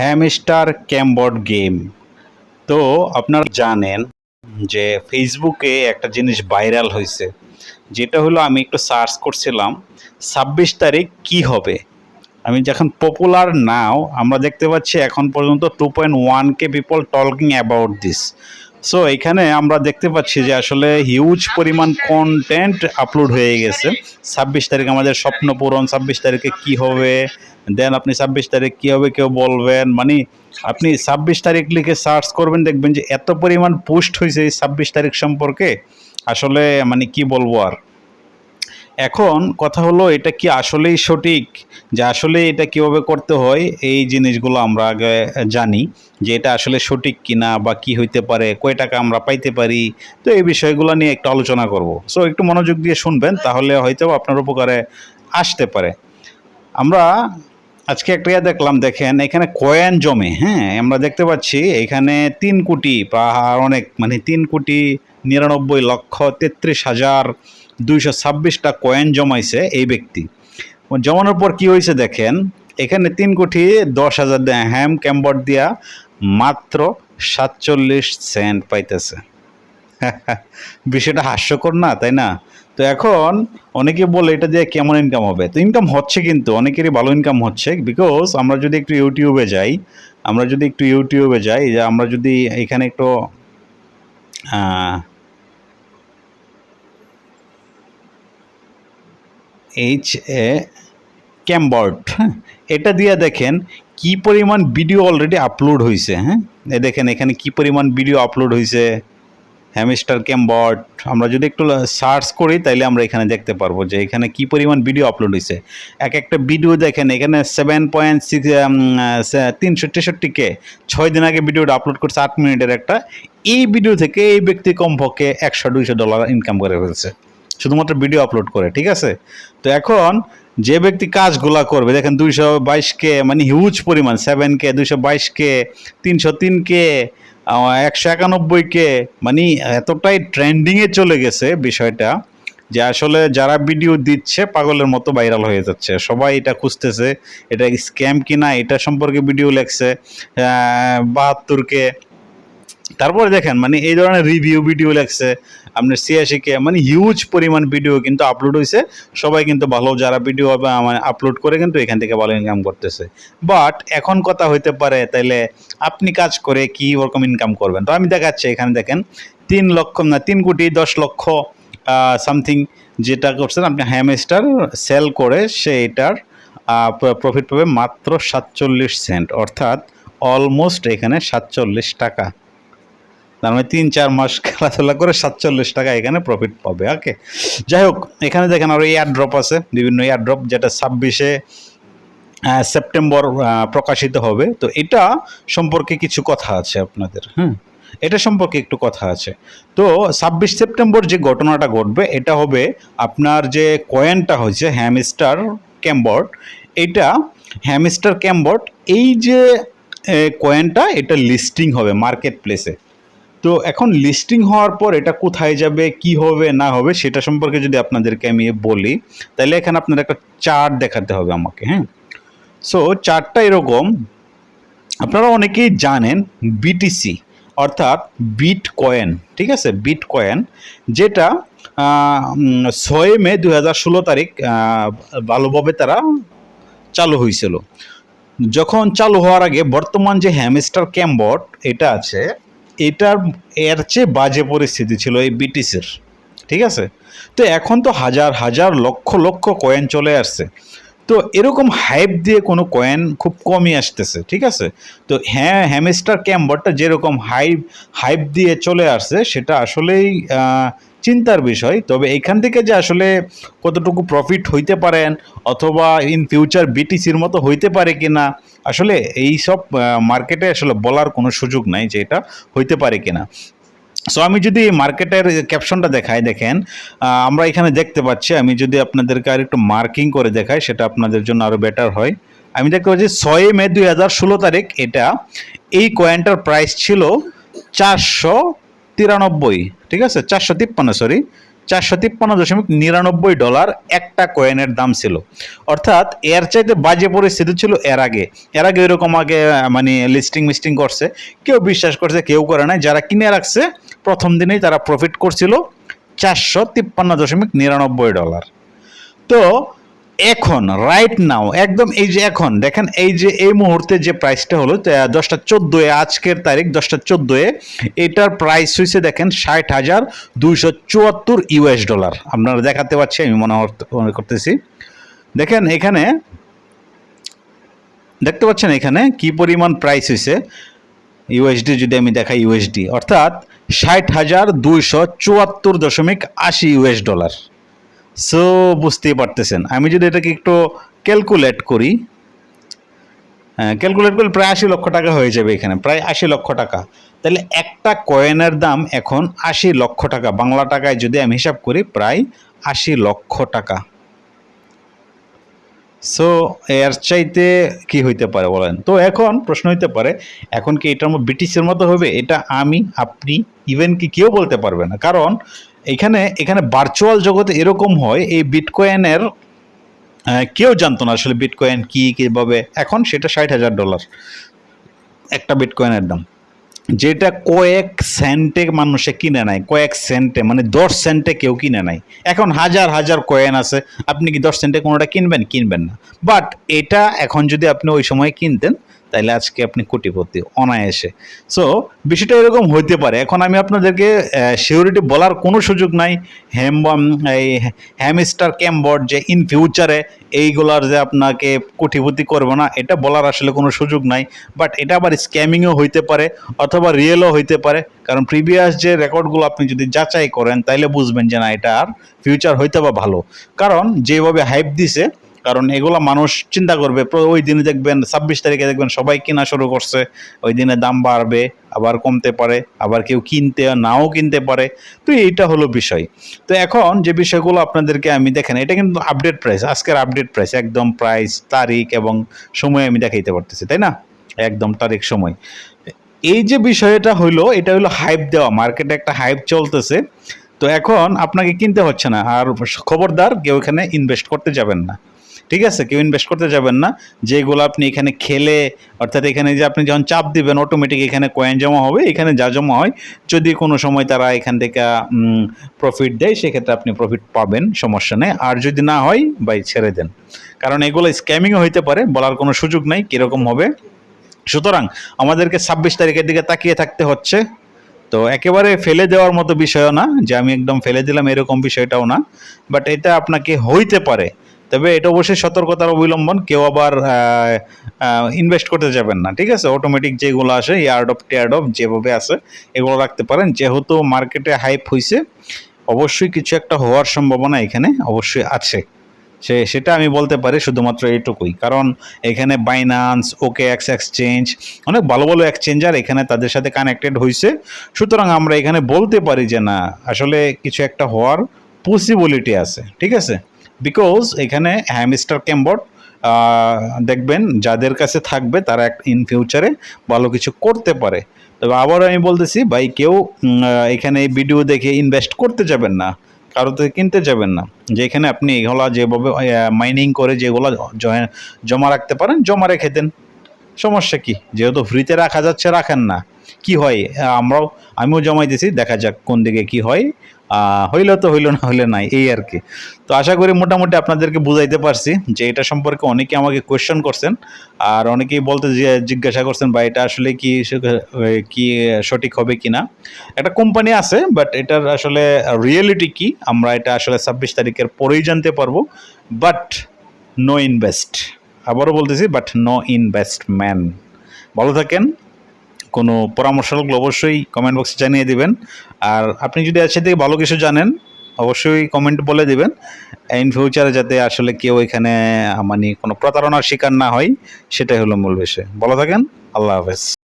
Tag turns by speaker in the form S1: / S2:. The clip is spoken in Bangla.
S1: Hamster ক্যামবর্ড game. তো আপনারা জানেন যে ফেসবুকে একটা জিনিস ভাইরাল হয়েছে, যেটা হলো আমি একটু সার্চ করছিলাম, ছাব্বিশ তারিখ কি হবে? আমি যখন পপুলার নাও আমরা দেখতে পাচ্ছি এখন পর্যন্ত two point one K people talking about this so এখানে আমরা দেখতে পাচ্ছি যে আসলে হিউজ পরিমাণ কন্টেন্ট আপলোড হয়ে গেছে। ছাব্বিশ তারিখ আমাদের স্বপ্ন পূরণ, ছাব্বিশ তারিখে কি হবে? দেন আপনি ছাব্বিশ তারিখ কী হবে কেউ বলবেন। মানে আপনি ছাব্বিশ তারিখ লিখে সার্চ করবেন, দেখবেন যে এত পরিমাণ পোস্ট হয়েছে এই ছাব্বিশ তারিখ সম্পর্কে। আসলে মানে কি বলব আর? এখন কথা হলো, এটা কি আসলেই সঠিক? যে আসলে এটা কীভাবে করতে হয়, এই জিনিসগুলো আমরা আগে জানি যে এটা আসলে সঠিক কিনা বা কি হইতে পারে, কয় টাকা আমরা পাইতে পারি। তো এই বিষয়গুলো নিয়ে একটু আলোচনা করব। সো একটু মনোযোগ দিয়ে শুনবেন, তাহলে হয়তো আপনার উপকারে আসতে পারে। আমরা আজকে একটা ইয়ে দেখলাম, দেখেন এখানে কয়েন জমে হ্যাঁ? আমরা দেখতে পাচ্ছি এখানে তিন কোটি বা অনেক মানে তিন কোটি নিরানব্বই লক্ষ তেত্রিশ হাজার দুইশো ছাব্বিশটা কয়েন জমাইছে এই ব্যক্তি। জমানোর পর কি হয়েছে দেখেন, এখানে তিন কোটি দশ হাজার হ্যাম ক্যাম্বট দিয়া মাত্র সাতচল্লিশ সেন্ট পাইতেছে। বিষয়টা হাস্যকর না, তাই না? তো এখন অনেকে বলে এটা দিয়ে কেমন ইনকাম হবে? তো ইনকাম হচ্ছে কিন্তু, অনেকেরই ভালো ইনকাম হচ্ছে বিকজ আমরা যদি একটু ইউটিউবে যাই, আমরা যদি একটু ইউটিউবে যাই, যে আমরা যদি এখানে একটু এইচ এ ক্যামবর্ড হ্যাঁ? এটা দিয়ে দেখেন কি পরিমাণ ভিডিও অলরেডি আপলোড হয়েছে হ্যাঁ? দেখেন এখানে কি পরিমাণ ভিডিও আপলোড হয়েছে হ্যামস্টার ক্যামবট আমরা যদি একটু সার্চ করি, তাইলে আমরা এখানে দেখতে পারব যে এখানে কি পরিমাণ ভিডিও আপলোড হয়েছে এক একটা ভিডিও দেখেন, এখানে সেভেন পয়েন্ট সিক্স তিনশো তেষট্টি কে ছয় দিন আগে ভিডিওটা আপলোড করছে, আট মিনিটের একটা। এই ভিডিও থেকে এই ব্যক্তি কমপক্ষে একশো, দুইশো ডলার ইনকাম করে ফেলছে। শুধুমাত্র ভিডিও আপলোড করে, ঠিক আছে? তো এখন যে ব্যক্তি কাজগুলা করবে, দেখেন দুইশো বাইশ কে মানে হিউজ পরিমাণ সেভেন কে, দুইশো বাইশ কে, তিনশো তিন কে একশো একানব্বই কে মানে এতটাই ট্রেন্ডিংয়ে চলে গেছে বিষয়টা যে আসলে যারা ভিডিও দিচ্ছে পাগলের মতো ভাইরাল হয়ে যাচ্ছে। সবাই এটা খুঁজতেছে, এটা স্ক্যাম কিনা, এটা সম্পর্কে ভিডিও লেখছে বাহাত্তরকে তারপরে দেখেন মানে এই ধরনের রিভিউ ভিডিও লেখছে আপনার সিয়াশিকে মানে হিউজ পরিমাণ ভিডিও কিন্তু আপলোড হয়েছে সবাই কিন্তু ভালো, যারা ভিডিও মানে আপলোড করে কিন্তু এখান থেকে ভালো ইনকাম করতেছে। বাট এখন কথা হইতে পারে, তাইলে আপনি কাজ করে কি ওরকম ইনকাম করবেন? তো আমি দেখাচ্ছি, এখানে দেখেন, তিন লক্ষ না, তিন কোটি দশ লক্ষ সামথিং যেটা করছেন আপনি হ্যামস্টার সেল করে সে এটার প্রফিট পাবে মাত্র সাতচল্লিশ সেন্ট অর্থাৎ অলমোস্ট এখানে সাতচল্লিশ টাকা। তার মানে তিন, চার মাস খেলাধুলা করে সাতচল্লিশ টাকা এখানে প্রফিট পাবে ওকে যাই হোক, এখানে দেখেন আরও এয়ার ড্রপ আছে, বিভিন্ন এয়ার ড্রপ যেটা ছাব্বিশে সেপ্টেম্বর প্রকাশিত হবে। তো এটা সম্পর্কে কিছু কথা আছে আপনাদের হ্যাঁ এটা সম্পর্কে একটু কথা আছে। তো ছাব্বিশ সেপ্টেম্বর যে ঘটনাটা ঘটবে, এটা হবে আপনার যে কয়েনটা হয়েছে হ্যামস্টার ক্যাম্বট এটা হ্যামস্টার ক্যাম্বট এই যে কয়েনটা এটা লিস্টিং হবে মার্কেট প্লেসে তো এখন লিস্টিং হওয়ার পর এটা কোথায় যাবে, কি হবে, না হবে, সেটা সম্পর্কে যদি আপনাদেরকে আমি বলি, তাহলে এখানে আপনার একটা চার্ট দেখাতে হবে আমাকে হ্যাঁ? সো চার্টটা এরকম, আপনারা অনেকেই জানেন বিটিসি অর্থাৎ বিট কয়েন ঠিক আছে? বিট কয়েন যেটা ছয় মে দু হাজার ষোলো তারিখ ভালোভাবে তারা চালু হয়েছিল। যখন চালু হওয়ার আগে বর্তমান যে হ্যামস্টার ক্যাম্বট এটা আছে এটার এর চেয়ে বাজে পরিস্থিতি ছিল এই ব্রিটিশের, ঠিক আছে? তো এখন তো হাজার হাজার লক্ষ লক্ষ কয়েন চলে আসছে। তো এরকম হাইপ দিয়ে কোনো কয়েন খুব কমই আসতেছে, ঠিক আছে? তো হ্যাঁ হ্যামস্টার ক্যাম্বারটা যেরকম হাইপ হাইপ দিয়ে চলে আসছে, সেটা আসলেই চিন্তার বিষয়, তবে এখান থেকে যে আসলে কতটুকু প্রফিট হইতে পারেন অথবা ইন ফিউচার বিটিসির মতো হইতে পারে কি না আসলে এই সব মার্কেটে আসলে বলার কোনো সুযোগ নাই যে এটা হইতে পারে কি না সো আমি যদি মার্কেটের ক্যাপশনটা দেখাই, দেখেন আমরা এখানে দেখতে পাচ্ছি, আমি যদি আপনাদেরকে আর একটু মার্কিং করে দেখাই, সেটা আপনাদের জন্য আরও বেটার হয়। আমি দেখতে পাচ্ছি, ছয় মে দুই হাজার ষোলো তারিখ, এটা এই কয়েনটার প্রাইস ছিল চারশো তিরানব্বই। ঠিক আছে? চারশো তিপ্পান্ন সরি চারশো তিপ্পান্ন দশমিক নিরানব্বই ডলার একটা কয়েনের দাম ছিল। অর্থাৎ এর চাইতে বাজে পরিস্থিতি ছিল এর আগে। এর আগে এরকম আগে মানে লিস্টিং মিস্টিং করছে। কেউ বিশ্বাস করছে, কেউ করে নাই। যারা কিনে রাখছে, প্রথম দিনেই তারা প্রফিট করছিল চারশো তিপ্পান্ন দশমিক নিরানব্বই ডলার। তো এখন রাইট নাও একদম এই যে এখন, দেখেন এই যে এই মুহূর্তে যে প্রাইসটা হলো দশটা চোদ্দোয়, আজকের তারিখ দশটা চোদ্দোয়, এটার প্রাইস হয়েছে দেখেন ষাট হাজার দুইশো চুয়াত্তর ইউএস ডলার আপনারা দেখাতে পাচ্ছি আমি মনে মনে করতেছি। দেখেন এখানে, দেখতে পাচ্ছেন এখানে কি পরিমাণ প্রাইস হয়েছে ইউএসডি যদি আমি দেখাই ইউএসডি অর্থাৎ ষাট হাজার দুইশো চুয়াত্তর দশমিক আশি ইউএস ডলার সো বুঝতেই পারতেছেন। আমি যদি এটাকে একটু ক্যালকুলেট করি হ্যাঁ ক্যালকুলেট করলে প্রায় আশি লক্ষ টাকা হয়ে যাবে এখানে, প্রায় আশি লক্ষ টাকা। তাহলে একটা কয়েনের দাম এখন আশি লক্ষ টাকা, বাংলা টাকায় যদি আমি হিসাব করি, প্রায় আশি লক্ষ টাকা। সো এর চাইতে কি হইতে পারে বলেন? তো এখন প্রশ্ন হইতে পারে, এখন কি এটার ব্রিটিশের মতো হবে? এটা আমি, আপনি ইভেন কি কেউ বলতে পারবে না। কারণ এখানে এখানে ভার্চুয়াল জগতে এরকম হয়, এই বিটকয়েনের কেউ জানতো না আসলে বিটকয়েন কি, কীভাবে। এখন সেটা ষাট হাজার ডলার একটা বিটকয়েনের দাম। যেটা কয়েক সেন্টে মানুষে কিনে নেয়, কয়েক সেন্টে মানে দশ সেন্টে কেউ কিনে নেয়। এখন হাজার হাজার কয়েন আছে, আপনি কি দশ সেন্টে কোনোটা কিনবেন? কিনবেন না। বাট এটা এখন যদি আপনি ওই সময় কিনতেন তাহলে আজকে আপনি কোটিপতি, অনায়াসে। সো বিষয়টা এরকম হইতে পারে। এখন আমি আপনাদেরকে সিউরিটি বলার কোনো সুযোগ নাই। হ্যাম এই হ্যামস্টার, ক্যাম্বোর্ড যে ইন ফিউচারে এইগুলার যে আপনাকে কোটিপতি করব না, এটা বলার আসলে কোনো সুযোগ নাই। বাট এটা আবার স্ক্যামিংও হইতে পারে অথবা রিয়েলও হইতে পারে। কারণ প্রিভিয়াস যে রেকর্ডগুলো আপনি যদি যাচাই করেন, তাইলে বুঝবেন যে না, এটা আর ফিউচার হইতে বা ভালো। কারণ যেভাবে হাইপ দিছে কারণ এগুলো মানুষ চিন্তা করবে ওই দিনে দেখবেন ছাব্বিশ তারিখে দেখবেন সবাই কেনা শুরু করছে, ওই দিনে দাম বাড়বে, আবার কমতে পারে, আবার কেউ কিনতে, নাও কিনতে পারে। তো এইটা হলো বিষয়। তো এখন যে বিষয়গুলো আপনাদেরকে আমি দেখেন, এটা কিন্তু আপডেট প্রাইস আজকের আপডেট প্রাইস একদম প্রাইস তারিখ এবং সময় আমি দেখাইতে পারতেছি, তাই না? একদম তারিখ, সময়। এই যে বিষয়টা হইল, এটা হলো হাইপ দেওয়া মার্কেটে একটা হাইপ চলতেছে। তো এখন আপনাকে কিনতে হচ্ছে না, আর খবরদার কেউ এখানে ইনভেস্ট করতে যাবেন না। ঠিক আছে, কেউ ইনভেস্ট করতে যাবেন না। যেগুলো আপনি এখানে খেলে, অর্থাৎ এখানে যে আপনি যখন চাপ দিবেন অটোমেটিক এখানে কয়েন জমা হবে, এখানে যা জমা হয়, যদি কোনো সময় তারা এখান থেকে প্রফিট দেয়, সেক্ষেত্রে আপনি প্রফিট পাবেন, সমস্যা নেই। আর যদি না হয় বাই ছেড়ে দেন। কারণ এগুলো স্ক্যামিংও হইতে পারে, বলার কোনো সুযোগ নাই, কীরকম হবে। সুতরাং আমাদেরকে ছাব্বিশ তারিখের দিকে তাকিয়ে থাকতে হচ্ছে। তো একেবারে ফেলে দেওয়ার মতো বিষয়ও না, যে আমি একদম ফেলে দিলাম, এরকম বিষয়টাও না। বাট এটা আপনাকে হইতে পারে। তবে এটা অবশ্যই সতর্কতার অবলম্বন, কেউ আবার ইনভেস্ট করতে যাবেন না, ঠিক আছে? অটোমেটিক যেগুলো আসে ইয়ার্ড অফ টিয়ার্ড অফ যেভাবে আছে, এগুলো রাখতে পারেন। যেহেতু মার্কেটে হাইপ হয়েছে অবশ্যই কিছু একটা হওয়ার সম্ভাবনা এখানে অবশ্যই আছে। সে, সেটা আমি বলতে পারি শুধুমাত্র এইটুকুই। কারণ এখানে বাইনান্স ওকে এক্স এক্সচেঞ্জ অনেক ভালো ভালো এক্সচেঞ্জার এখানে তাদের সাথে কানেক্টেড হয়েছে সুতরাং আমরা এখানে বলতে পারি যে না, আসলে কিছু একটা হওয়ার পসিবিলিটি আছে, ঠিক আছে? বিকজ এখানে হ্যামস্টার ক্যাম্বোর্ড দেখবেন যাদের কাছে থাকবে তারা এক ইন ফিউচারে ভালো কিছু করতে পারে। তবে আবারও আমি বলতেছি, ভাই, কেউ এখানে এই ভিডিও দেখে ইনভেস্ট করতে যাবেন না, কারও থেকে কিনতে যাবেন না। যে এখানে আপনি এগুলা যেভাবে মাইনিং করে যেগুলো জমা রাখতে পারেন, জমা রেখে দেন। সমস্যা কি? যেহেতু ফ্রিতে রাখা যাচ্ছে, রাখেন না। কি হয়? আমরাও, আমিও জমাই দিছি দেখা যাক কোন দিকে কি হয়। হইল তো হইল না, হইলে নাই, এই আর কি। তো আশা করি মোটামুটি আপনাদেরকে বুঝাইতে পারছি যে এটা সম্পর্কে অনেকে আমাকে কোয়েশ্চেন করছেন, আর অনেকেই বলতে জিজ্ঞাসা করছেন বা এটা আসলে কি কি সঠিক হবে কি না একটা কোম্পানি আছে বাট এটার আসলে রিয়েলিটি কি, আমরা এটা আসলে ছাব্বিশ তারিখের পরেই জানতে পারব বাট নো ইনভেস্ট আবারও বলতেছি বাট নো ইনভেস্টম্যান ভালো থাকেন। কোনো পরামর্শ লাগলে অবশ্যই কমেন্ট বক্সে জানিয়ে দেবেন। আর আপনি যদি আজকে থেকে ভালো কিছু জানেন, অবশ্যই কমেন্ট বলে দেবেন। ইন ফিউচারে যাতে আসলে কেউ এখানে মানে কোনো প্রতারণার শিকার না হয়, সেটাই হলো মূল বিষয়। ভালো থাকেন, আল্লাহ হাফেজ।